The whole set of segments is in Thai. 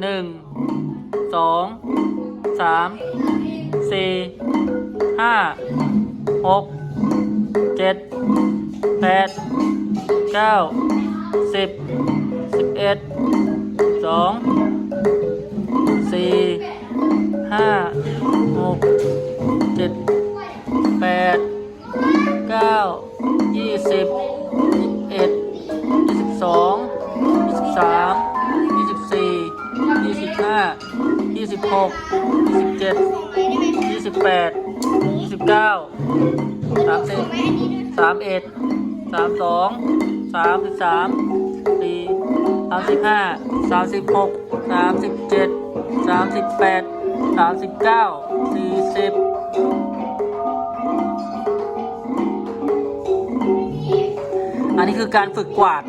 หนึ่งสองสามสี่ห้าหกเจ็ดแปดเก้าสิบสิบเอ็ดสองสี่ห้าหกเจ็ดแปดเก้ายี่สิบ หกยี่สิบเจ็ดยี่สิบแปดยี่สิบเก้าสามสิบสามเอ็ดสามสองสามสิบสามสี่สามสิบห้าสามสิบหกสามสิบเจ็ดสามสิบแปดสามสิบเก้าสี่สิบอันนี้คือการฝึกกวาด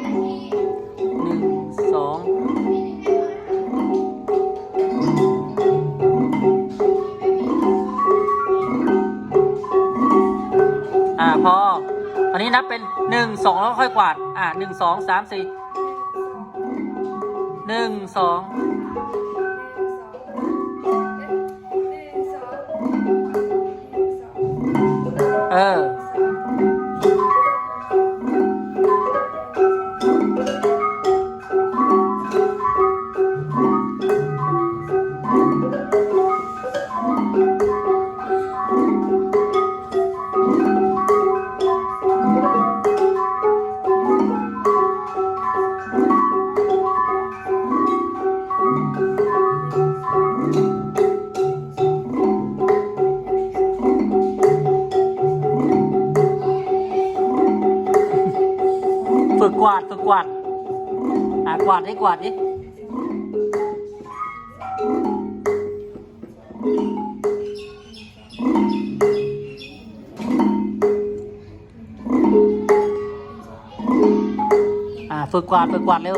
พออันนี้นับเป็นหนึ่งสองแล้วค่อยกวาด อ่าหนึ่งสองสามสี่หนึ่งสองเออ กกวาดฝึกกวาดอ่ากวาดดิกวาดดิอ่าฝึกกวาดฝึกกวาดเร็ว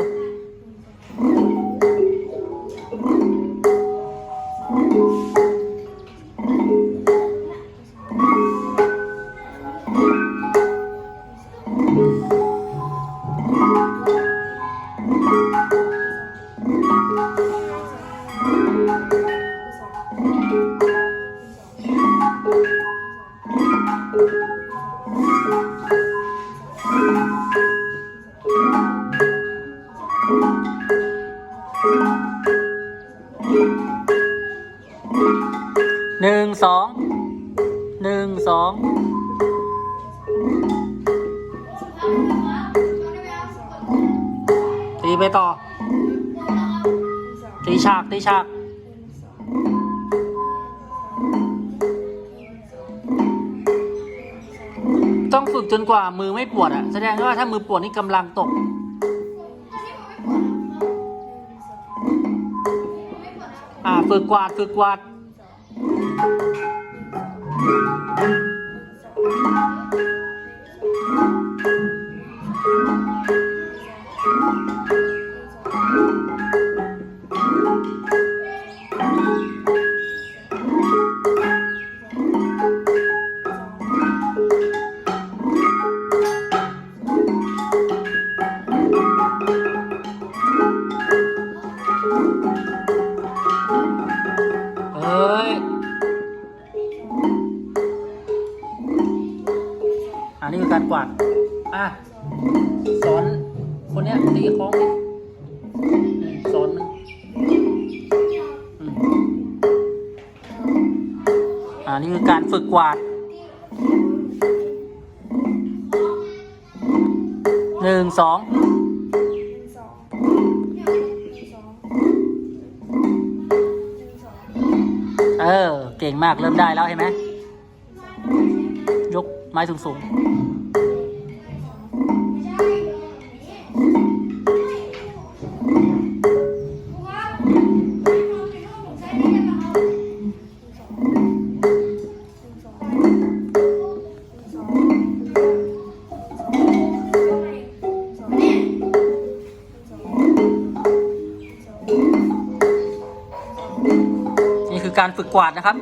หนึ่งสองหนึ่งสอง ไปต่อ ตีฉากตีฉากต้องฝึกจนกว่ามือไม่ปวดอะแสดงว่าถ้ามือปวดนี่กำลังตก อ่าฝึกกวาดฝึกกวาดเนี่คือการฝึกกวาดหนึ่งสองเออ เก่งมากเริ่มได้แล้วเห็นไหมยกไม้สูงสูง การฝึกกวาดนะครับ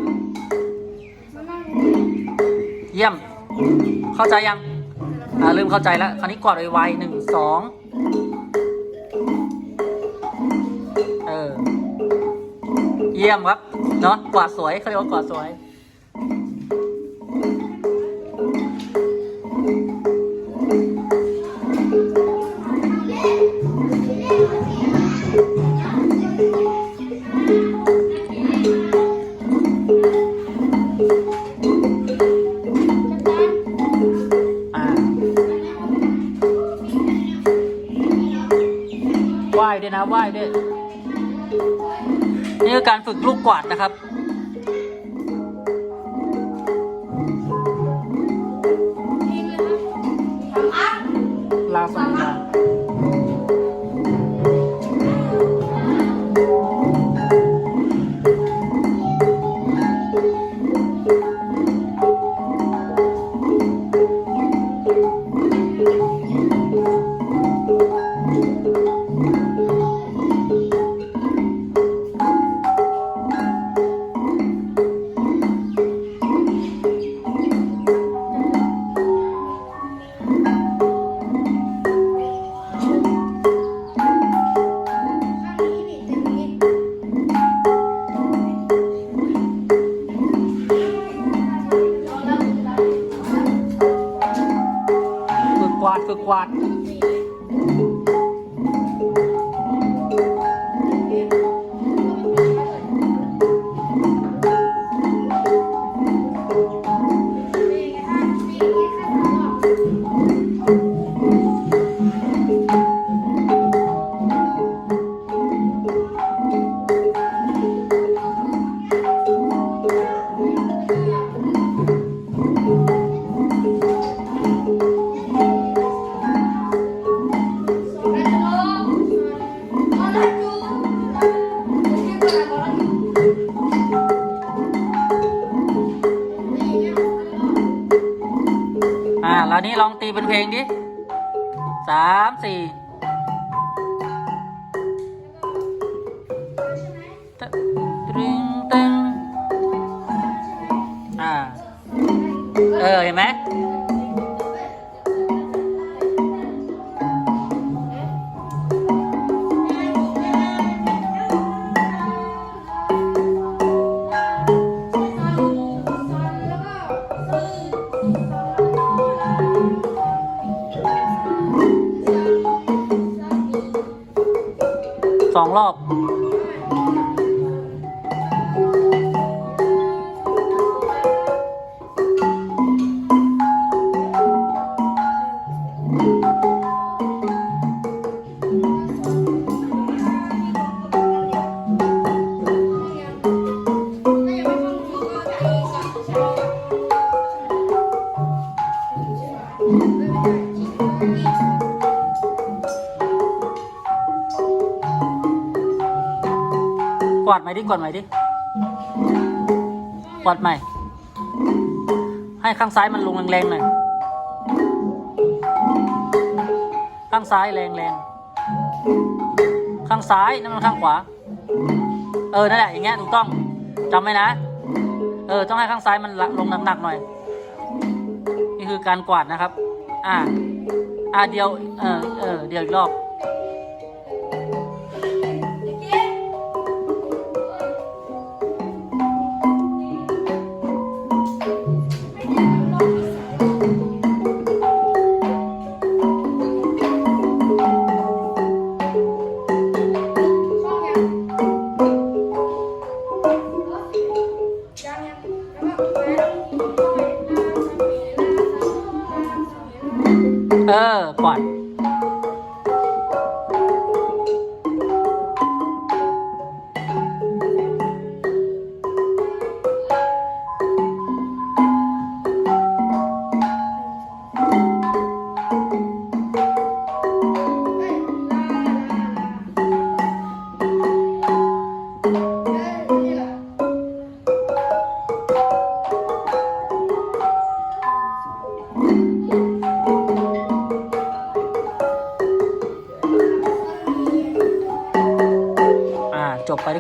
เยี่ยม เข้าใจยัง อ่าเริ่มเข้าใจแล้ว คราวนี้กอดไวๆหนึ่งสองเยี่ยมครับ เนาะกวาดสวยเขาเรียกว่ากวาดสวย นี่คือการฝึกลูกกวาดนะครับ ลาสัญญา แล้วนี้ลองตีเป็นเพลงดิสามสี่ตึงตึงอ่า เออ เห็นไหม องรอบ กวาดใหม่ดิกวาดใหม่ดิกวาดใหม่ ให้ข้างซ้ายมันลงแรงๆหน่อยข้างซ้ายแรงๆข้างซ้ายนั่นมันข้างขวา เออนั่นแหละอย่างเงี้ยถูกต้องจำไว้นะ เออต้องให้ข้างซ้ายมันลงหนักๆหน่อย นี่คือการกวาดนะครับ อ่าอ่าเดียว เออเออเดียวอีกรอบ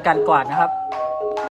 จบไปด้วยการกวาดนะครับ